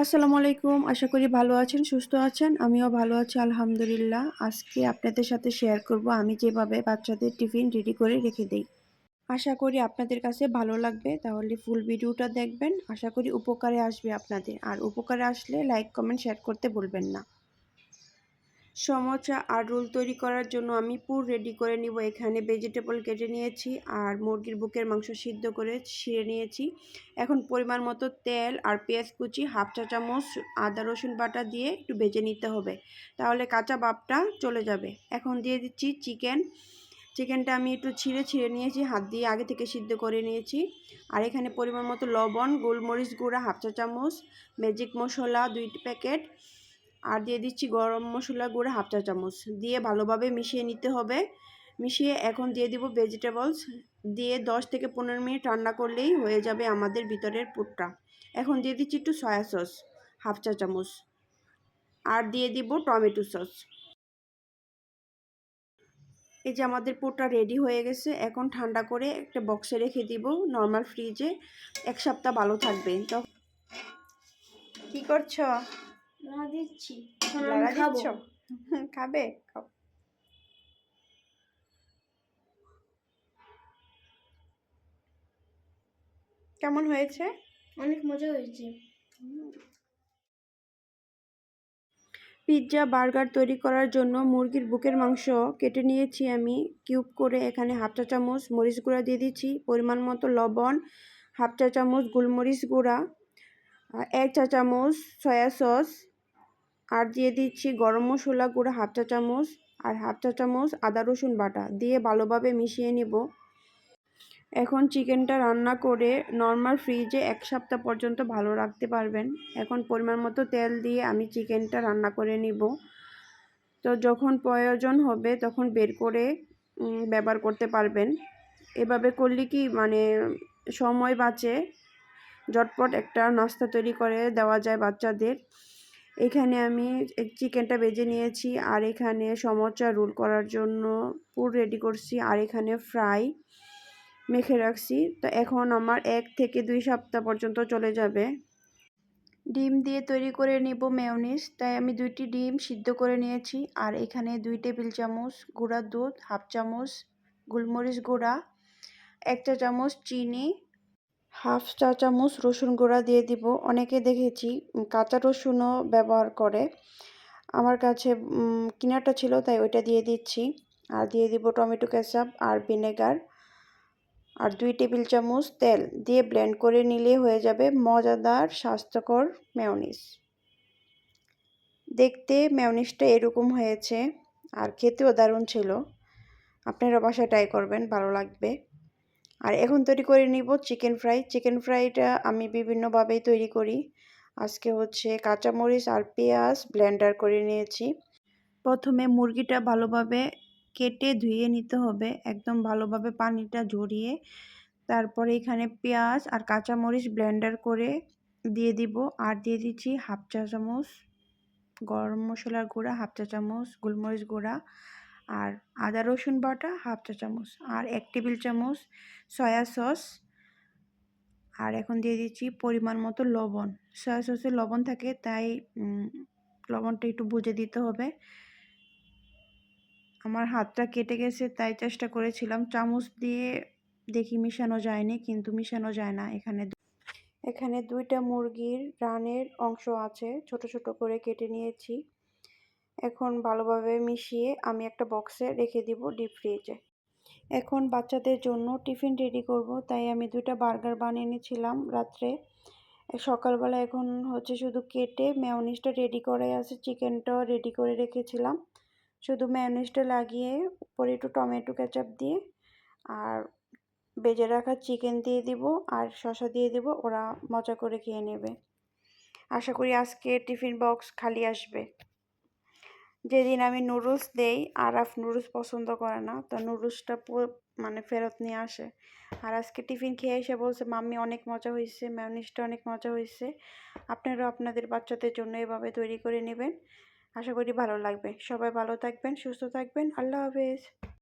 আসসালামু আলাইকুম। আশা করি ভালো আছেন, সুস্থ আছেন। আমিও ভালো আছি, আলহামদুলিল্লাহ। আজকে আপনাদের সাথে শেয়ার করব। আমি যেভাবে বাচ্চাদের টিফিন রেডি করে রেখে দেই। আশা করি আপনাদের কাছে ভালো লাগবে। তাহলে ফুল ভিডিওটা দেখবেন। আশা করি উপকারে আসবে আপনাদের। আর উপকারে আসলে লাইক কমেন্ট শেয়ার করতে বলবেন না। সমোচা আর রোল তৈরি করার জন্য আমি পুর রেডি করে নিব। এখানে ভেজিটেবল কেটে নিয়েছি আর মুরগির বুকের মাংস সিদ্ধ করে ছিঁড়ে নিয়েছি। এখন পরিমাণ মতো তেল আর পেঁয়াজ কুচি, হাফ চা চামচ আদা, রসুন বাটা দিয়ে একটু ভেজে নিতে হবে। তাহলে কাঁচা বাপটা চলে যাবে। এখন দিয়ে দিচ্ছি চিকেন। চিকেনটা আমি একটু ছিঁড়ে ছিঁড়ে নিয়েছি, হাত দিয়ে আগে থেকে সিদ্ধ করে নিয়েছি। আর এখানে পরিমাণ মতো লবণ, গোলমরিচ গুঁড়া, হাফ চা চামচ ম্যাজিক মশলা, দুই প্যাকেট আর দিয়ে দিচ্ছি গরম মশলা গুঁড়ো হাফ চা চামচ। দিয়ে ভালোভাবে মিশিয়ে নিতে হবে। মিশিয়ে এখন দিয়ে দিব ভেজিটেবলস দিয়ে দশ থেকে পনেরো মিনিট রান্না করলেই হয়ে যাবে আমাদের ভিতরের পুরটা। এখন দিয়ে দিচ্ছি একটু সয়া সস হাফ চা চামচ। আর দিয়ে দিব টমেটো সস এই যে আমাদের পুরটা রেডি হয়ে গেছে। এখন ঠান্ডা করে একটা বক্সে রেখে দিব নর্মাল ফ্রিজে এক সপ্তাহ ভালো থাকবে তো কি করছ? না দিচ্ছি। খাবে। খাও। কেমন হয়েছে? অনেক মজা হয়েছে। পিৎজা বার্গার তৈরি করার জন্য মুরগির বুকের মাংস কেটে নিয়েছি আমি। কিউব করে এখানে হাফ চা চামচ মরিচ গুঁড়া দিয়ে দিচ্ছি। পরিমাণ মতো লবণ হাফ চা চামচ গোলমরিচ গুঁড়া এক চা চামচ সয়া সস আর দিয়ে দিচ্ছি গরম মশলা গুঁড়া হাফ চা চামচ আর হাফ চা চামচ আদা রসুন বাটা। দিয়ে ভালোভাবে মিশিয়ে নিব। এখন চিকেনটা রান্না করে নর্মাল ফ্রিজে এক সপ্তাহ পর্যন্ত ভালো রাখতে পারবেন। এখন পরিমাণ মতো তেল দিয়ে আমি চিকেনটা রান্না করে নিব। তো যখন প্রয়োজন হবে তখন বের করে ব্যবহার করতে পারবেন। এভাবে করলে কি মানে সময় বাঁচে, ঝটপট একটা নাস্তা তৈরি করে দেওয়া যায় বাচ্চাদের। এখানে আমি চিকেনটা বেজে নিয়েছি। আর এখানে সমোচা রোল করার জন্য পুর রেডি করছি। আর এখানে ফ্রাই মেখে রাখছি। তো এখন আমার এক থেকে দুই সপ্তাহ পর্যন্ত চলে যাবে। ডিম দিয়ে তৈরি করে নিব মেয়নিস তাই আমি দুইটি ডিম সিদ্ধ করে নিয়েছি। আর এখানে দুই টেবিল চামচ গুঁড়া দুধ, হাফ চামচ গোলমরিচ গুঁড়া, একটা চামচ চিনি হাফ চা চামচ রসুন গুঁড়া দিয়ে দিব। অনেকে দেখেছি কাঁচা রসুনও ব্যবহার করে। আমার কাছে কিনাটা ছিল, তাই ওইটা দিয়ে দিচ্ছি। আর দিয়ে দিব টমেটো কেচাপ আর ভিনেগার। আর দুই টেবিল চামচ তেল দিয়ে ব্লেন্ড করে নিলে হয়ে যাবে মজাদার, স্বাস্থ্যকর মেয়নিস দেখতে মেয়নিসটা এরকম হয়েছে, আর খেতেও দারুণ ছিল। আপনারা বাসায় ট্রাই করবেন, ভালো লাগবে। আর এখন তৈরি করে নিব চিকেন ফ্রাই। চিকেন ফ্রাইটা আমি বিভিন্নভাবেই তৈরি করি। আজকে হচ্ছে কাঁচামরিচ আর পেঁয়াজ ব্লেন্ডার করে নিয়েছি। প্রথমে মুরগিটা ভালোভাবে কেটে ধুয়ে নিতে হবে। একদম ভালোভাবে পানিটা ঝরিয়ে তারপরে এখানে পেঁয়াজ আর কাঁচামরিচ ব্লেন্ডার করে দিয়ে দিব। আর দিয়ে দিচ্ছি হাফ চা চামচ গরম মশলার গুঁড়া, হাফ চা চামচ গোলমরিচ গুঁড়া। আর আদা রসুন বাটা হাফ চা চামচ আর এক টেবিল চামচ সয়া সস। আর এখন দিয়ে দিচ্ছি পরিমাণ মতো লবণ। সয়া সসে লবণ থাকে, তাই লবণটা একটু বুঝে দিতে হবে। আমার হাতটা কেটে গেছে, তাই চেষ্টা করেছিলাম। চামচ দিয়ে দেখি মিশানো যায়নি, কিন্তু মিশানো যায় না। এখানে এখানে দুইটা মুরগির রানের অংশ আছে, ছোট ছোট করে কেটে নিয়েছি। এখন ভালোভাবে মিশিয়ে আমি একটা বক্সে রেখে দিব ডিপ ফ্রিজে এখন বাচ্চাদের জন্য টিফিন রেডি করব, তাই আমি দুইটা বার্গার বানিয়ে নিয়েছিলাম রাত্রে। সকালবেলা এখন হচ্ছে শুধু কেটে মেয়নিসটা রেডি করে আছে চিকেনটাও রেডি করে রেখেছিলাম। শুধু ম্যানেজটা লাগিয়ে উপরে একটু টমেটো কেচাপ দিয়ে আর বেজে রাখা চিকেন দিয়ে দিব আর শশা দিয়ে দিব, ওরা মজা করে খেয়ে নেবে। আশা করি আজকে টিফিন বক্স খালি আসবে। যেদিন আমি নুডলস দেই, আরাফ নুডলস পছন্দ করে না, তো নুডলসটা মানে ফেরত নিয়ে আসে। আর আজকে টিফিন খেয়ে এসে বলছে, মাম্মি, অনেক মজা হয়েছে ম্যানিসটা অনেক মজা হয়েছে। আপনারাও আপনাদের বাচ্চাদের জন্য এভাবে তৈরি করে নেবেন। আশা করি ভালো লাগবে। সবাই ভালো থাকবেন, সুস্থ থাকবেন। আল্লাহ হাফেজ।